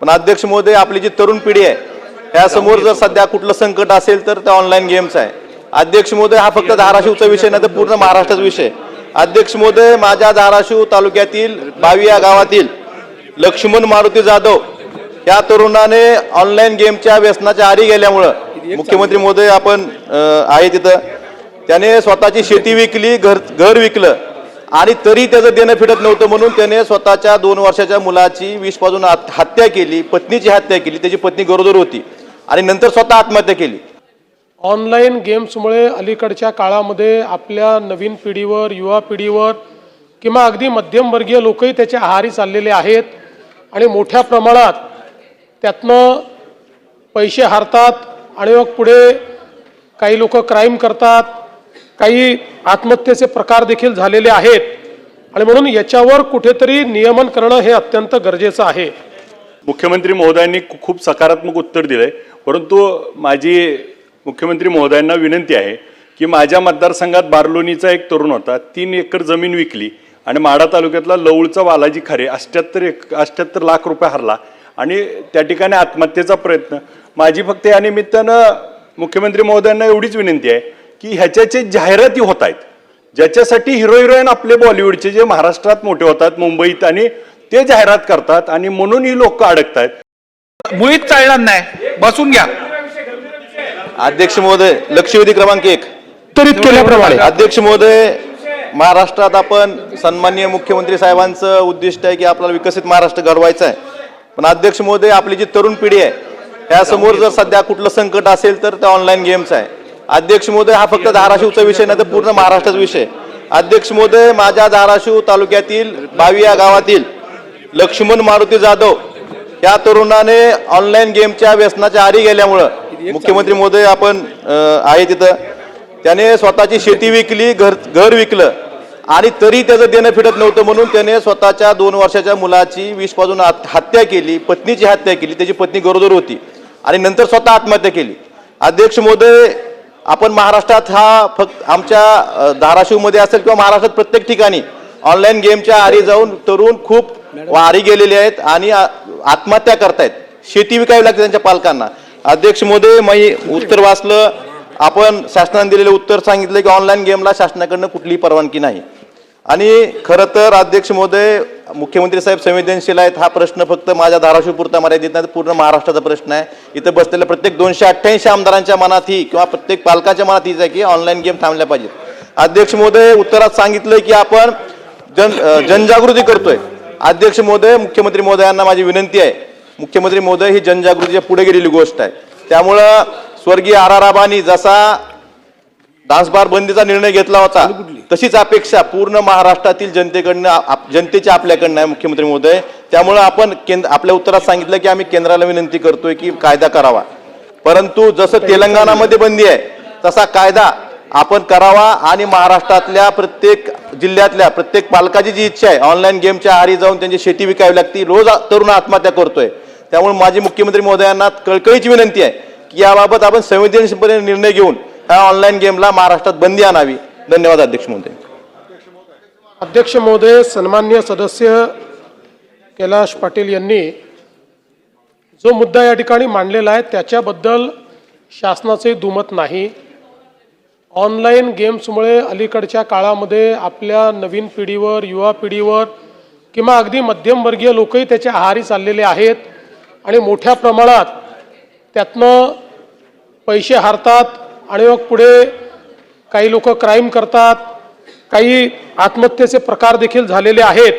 पण अध्यक्ष महोदय आपली जी तरुण पिढी आहे त्यासमोर जर सध्या कुठलं संकट असेल तर ते ऑनलाईन गेम्स आहे. अध्यक्ष महोदय हा फक्त धाराशिवचा विषय नाही तर पूर्ण महाराष्ट्राचा विषय. अध्यक्ष महोदय माझ्या धाराशिव तालुक्यातील बावी या गावातील लक्ष्मण मारुती जाधव या तरुणाने ऑनलाईन गेमच्या व्यसनाच्या आरी गेल्यामुळं मुख्यमंत्री महोदय आपण आहे तिथं. त्याने स्वतःची शेती विकली घर घर विकलं. आणि तरी त्याचं देणं फिटत नव्हतं म्हणून त्याने स्वतःच्या दोन वर्षाच्या मुलाची विष पाजून हत्या केली पत्नीची हत्या केली त्याची पत्नी गरोदर होती आणि नंतर स्वतः आत्महत्या केली. ऑनलाईन गेम्समुळे अलीकडच्या काळामध्ये आपल्या नवीन पिढीवर युवा पिढीवर किंवा अगदी मध्यमवर्गीय लोकही त्याच्या आहारी चाललेले आहेत आणि मोठ्या प्रमाणात त्यातनं पैसे हारतात आणि मग पुढे काही लोक क्राईम करतात. काही आत्महत्येचे प्रकार देखील झालेले आहेत. आणि म्हणून याच्यावर कुठेतरी नियमन करणं हे अत्यंत गरजेचं आहे. मुख्यमंत्री महोदयांनी खूप सकारात्मक उत्तर दिलंय. परंतु माझी मुख्यमंत्री महोदयांना विनंती आहे की माझ्या मतदारसंघात बारलोनीचा एक तरुण होता. तीन एकर जमीन विकली आणि माढा तालुक्यातला लवळचा बालाजी खरे अष्ट्याहत्तर एक अष्ट्याहत्तर लाख रुपये हरला. आणि त्या ठिकाणी आत्महत्येचा प्रयत्न. माझी फक्त या निमित्तानं मुख्यमंत्री महोदयांना एवढीच विनंती आहे की ह्याच्याचे जाहिराती होत आहेत ज्याच्यासाठी हिरो हिरोईन आपले बॉलिवूडचे जे महाराष्ट्रात मोठे होतात मुंबईत आणि ते जाहिरात करतात आणि म्हणून ही लोक अडकतायत. मुळीच चालणार नाही. बसून घ्या. अध्यक्ष महोदय लक्षवेधी क्रमांक एक. तरीत केल्याप्रमाणे. अध्यक्ष महोदय महाराष्ट्रात आपण सन्माननीय मुख्यमंत्री साहेबांचं उद्दिष्ट आहे की आपल्याला विकसित महाराष्ट्र घडवायचं आहे पण अध्यक्ष महोदय आपली जी तरुण पिढी आहे त्यासमोर जर सध्या कुठलं संकट असेल तर ते ऑनलाईन गेम्स आहे. अध्यक्ष महोदय हा फक्त धाराशिवचा विषय नाही तर पूर्ण महाराष्ट्राचा विषय. अध्यक्ष महोदय माझ्या धाराशिव तालुक्यातील बावी या गावातील लक्ष्मण मारुती जाधव या तरुणाने ऑनलाईन गेमच्या व्यसनाच्या आरी गेल्यामुळं मुख्यमंत्री महोदय आपण आहे तिथं. त्याने स्वतःची शेती विकली घर घर विकलं आणि तरी त्याचं देणं फिटत नव्हतं म्हणून त्याने स्वतःच्या दोन वर्षाच्या मुलाची विष पाजून हत्या केली पत्नीची हत्या केली त्याची पत्नी गरोदर होती आणि नंतर स्वतः आत्महत्या केली. अध्यक्ष महोदय आपण महाराष्ट्रात हा फक्त आमच्या धाराशिवमध्ये असेल किंवा महाराष्ट्रात प्रत्येक ठिकाणी ऑनलाईन गेमच्या आरी जाऊन तरुण खूप वारी गेलेले आहेत आणि आत्महत्या करतायत. शेती विकावी लागते त्यांच्या पालकांना. अध्यक्ष महोदय मी उत्तर वाचलं. आपण शासनाने दिलेलं उत्तर सांगितलं की ऑनलाईन गेमला शासनाकडनं कुठलीही परवानगी नाही. आणि खरं तर अध्यक्ष महोदय मुख्यमंत्री साहेब संवेदनशील आहेत. हा प्रश्न फक्त माझ्या धाराशिव पुरता मर्यादित नाही पूर्ण महाराष्ट्राचा प्रश्न आहे. इथं बसलेल्या प्रत्येक दोनशे अठ्ठ्याऐंशी आमदारांच्या मनात ही किंवा प्रत्येक पालकाच्या मनात हीच आहे की ऑनलाईन गेम थांबल्या पाहिजेत. अध्यक्ष महोदय उत्तरात सांगितलं की आपण जन जनजागृती करतोय. अध्यक्ष महोदय मुख्यमंत्री महोदयांना माझी विनंती आहे. मुख्यमंत्री महोदय ही जनजागृतीच्या पुढे गेलेली गोष्ट आहे. त्यामुळं स्वर्गीय आर जसा डान्स बार बंदीचा निर्णय घेतला होता. तशीच अपेक्षा पूर्ण महाराष्ट्रातील जनतेकडनं जनतेच्या आपल्याकडनं आहे मुख्यमंत्री महोदय. त्यामुळं आपण केंद्र आपल्या उत्तरात सांगितलं की आम्ही केंद्राला विनंती करतोय की कायदा करावा. परंतु जसं तेलंगणामध्ये बंदी आहे तसा कायदा आपण करावा आणि महाराष्ट्रातल्या प्रत्येक जिल्ह्यातल्या प्रत्येक पालकाची जी इच्छा आहे ऑनलाईन गेमच्या आहारी जाऊन त्यांची शेती विकावी लागती रोज तरुण आत्महत्या करतोय. त्यामुळे माझी मुख्यमंत्री महोदयांना कळकळीची विनंती आहे की याबाबत आपण संवेदनशीलपणे निर्णय घेऊन ह्या ऑनलाईन गेमला महाराष्ट्रात बंदी आणावी. धन्यवाद अध्यक्ष महोदय. अध्यक्ष महोदय सन्मान्य सदस्य कैलाश पाटील यांनी जो मुद्दा या ठिकाणी मांडलेला आहे त्याच्याबद्दल शासनाचे दुमत नाही. ऑनलाईन गेम्समुळे अलीकडच्या काळामध्ये आपल्या नवीन पिढीवर युवा पिढीवर किंवा अगदी मध्यमवर्गीय लोकही त्याच्या आहारी चाललेले आहेत आणि मोठ्या प्रमाणात त्यातनं पैसे हारतात. आणि मग पुढे काही लोक क्राईम करतात काही आत्महत्येचे प्रकार देखील झालेले आहेत.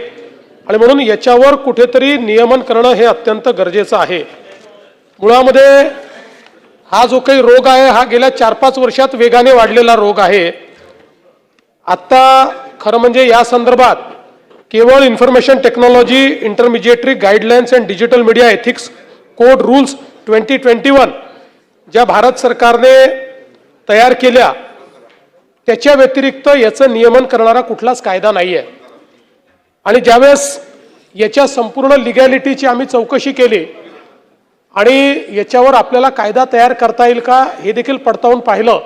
आणि म्हणून याच्यावर कुठेतरी नियमन करणं हे अत्यंत गरजेचं आहे. मुळामध्ये हा जो काही रोग आहे हा गेल्या चार पाच वर्षात वेगाने वाढलेला रोग आहे. आत्ता खरं म्हणजे या संदर्भात केवळ information technology intermediary guidelines and digital media ethics code rules twenty twenty one ज्या भारत सरकारने तयार केल्या त्याच्या व्यतिरिक्त याचं नियमन करणारा कुठलाच कायदा नाही आहे आणि ज्यावेळेस याच्या संपूर्ण लिगॅलिटीची आम्ही चौकशी केली आणि याच्यावर आपल्याला कायदा तयार करता येईल का हे देखील पडताळून पाहिलं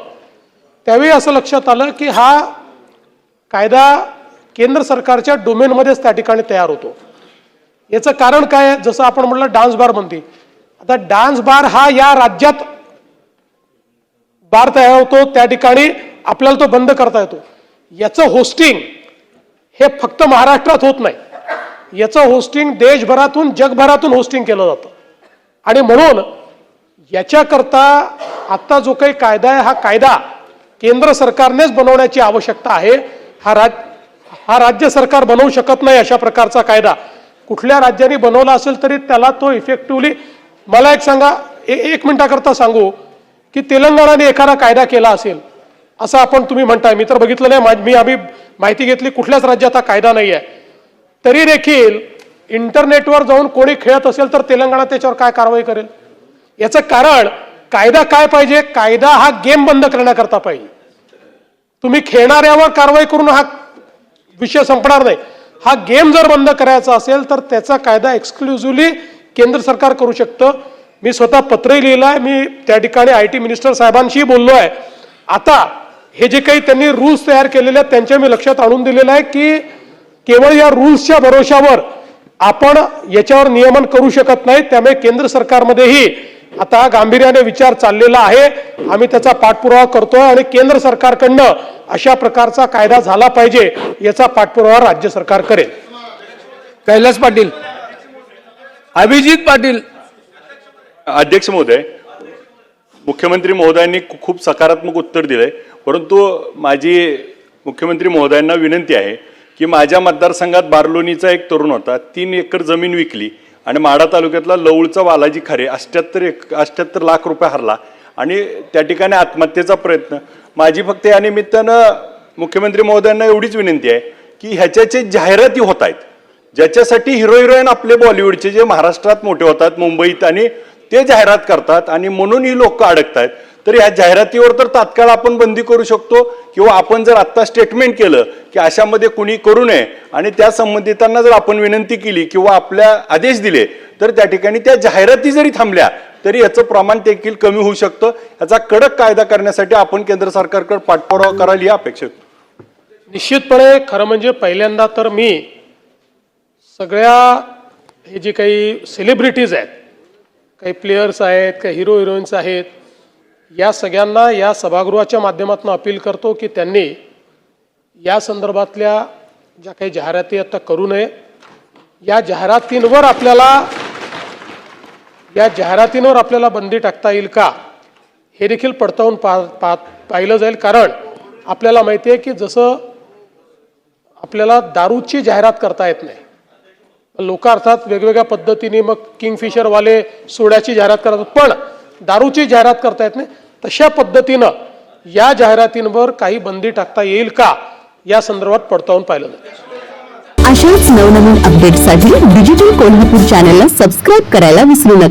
त्यावेळी असं लक्षात आलं की हा कायदा केंद्र सरकारच्या डोमेनमध्येच त्या ठिकाणी तयार होतो. याचं कारण काय आहे? जसं आपण म्हटलं डान्स बार बंदी आता डान्स बार हा या राज्यात बार तयार होतो त्या ठिकाणी आपल्याला तो बंद करता येतो. याचं होस्टिंग हे फक्त महाराष्ट्रात होत नाही. याचं होस्टिंग देशभरातून जगभरातून होस्टिंग केलं जातं. आणि म्हणून याच्याकरता आत्ता जो काही कायदा आहे हा कायदा केंद्र सरकारनेच बनवण्याची आवश्यकता आहे. हा राज हा राज्य सरकार बनवू शकत नाही अशा प्रकारचा कायदा. कुठल्या राज्याने बनवला असेल तरी त्याला तो इफेक्टिव्हली मला एक सांगा ए- एक मिनिटाकरता सांगू. की तेलंगणाने एखादा कायदा केला असेल असं आपण तुम्ही म्हणताय. मी तर बघितलं नाही. मी आम्ही माहिती घेतली कुठल्याच राज्यात हा कायदा नाही आहे तरी देखील इंटरनेटवर जाऊन कोणी खेळत असेल तर तेलंगणा त्याच्यावर काय कारवाई करेल? याचं कारण कायदा काय पाहिजे? कायदा हा गेम बंद करण्याकरता पाहिजे. तुम्ही खेळणाऱ्यावर कारवाई करून हा विषय संपणार नाही. हा गेम जर बंद करायचा असेल तर त्याचा कायदा एक्सक्लुझिव्हली केंद्र सरकार करू शकतं. मी स्वतः पत्रही लिहिलं आहे मी त्या ठिकाणी आय टी मिनिस्टर साहेबांशी बोललो आहे. आता हे जे काही त्यांनी रूल्स तयार केलेले आहेत त्यांच्या मी लक्षात आणून दिलेलं आहे की केवळ या रूल्सच्या भरोशावर आपण याच्यावर नियमन करू शकत नाही. त्यामुळे केंद्र सरकारमध्येही आता गांभीर्याने विचार चाललेला आहे. आम्ही त्याचा पाठपुरावा करतोय आणि केंद्र सरकारकडनं अशा प्रकारचा कायदा झाला पाहिजे याचा पाठपुरावा राज्य सरकार करेल. कैलास पाटील अभिजित पाटील अध्यक्ष महोदय मुख्यमंत्री महोदयांनी खूप सकारात्मक उत्तर दिलंय. परंतु माझी मुख्यमंत्री महोदयांना विनंती आहे की माझ्या मतदारसंघात बारलोणीचा एक तरुण होता तीन एकर जमीन विकली आणि माढा तालुक्यातला लवळचा बालाजी खरे अष्ट्याहत्तर एक अष्ट्याहत्तर लाख रुपये हरला आणि त्या ठिकाणी आत्महत्येचा प्रयत्न. माझी फक्त या निमित्तानं मुख्यमंत्री महोदयांना एवढीच विनंती आहे की ह्याच्या जाहिराती होत आहेत ज्याच्यासाठी हिरो हिरोईन आपले बॉलिवूडचे जे महाराष्ट्रात मोठे होतात मुंबईत आणि ते जाहिरात करतात आणि म्हणून ही लोक अडकत आहेत तर या जाहिरातीवर तर तात्काळ आपण बंदी करू शकतो किंवा आपण जर आत्ता स्टेटमेंट केलं की अशामध्ये कुणी करू नये आणि त्या संबंधितांना जर आपण विनंती केली किंवा आपल्या आदेश दिले तर त्या ठिकाणी त्या जाहिराती जरी थांबल्या तरी याचं प्रमाण देखील कमी होऊ शकतं. याचा कडक कायदा करण्यासाठी आपण केंद्र सरकारकडे पाठपुरावा कराल ही अपेक्षा निश्चितपणे खरं म्हणजे पहिल्यांदा तर मी सगळ्या हे जे काही सेलिब्रिटीज आहेत काही प्लेयर्स आहेत काही हिरो हिरोईन्स आहेत. या सगळ्यांना या सभागृहाच्या माध्यमातून अपील करतो की त्यांनी या संदर्भातल्या ज्या काही जाहिराती आता करू नये. या जाहिरातींवर आपल्याला या जाहिरातींवर आपल्याला बंदी टाकता येईल का? हे देखील पडताळून पा पा पाहिलं जाईल. कारण आपल्याला माहिती आहे की जसं आपल्याला दारूची जाहिरात करता येत नाही लोक अर्थात वेगवेगळ्या पद्धतीने मग किंगफिशरवाले सोड्याची जाहिरात करतात. पण दारूची जाहिरात करता येत नाही. तशा पद्धतीनं या जाहिरातींवर काही बंदी टाकता येईल का? या संदर्भात पडताळून पाहिलं अशाच नवनवीन अपडेटसाठी डिजिटल कोल्हापूर चॅनलला सबस्क्राईब करायला विसरू नका.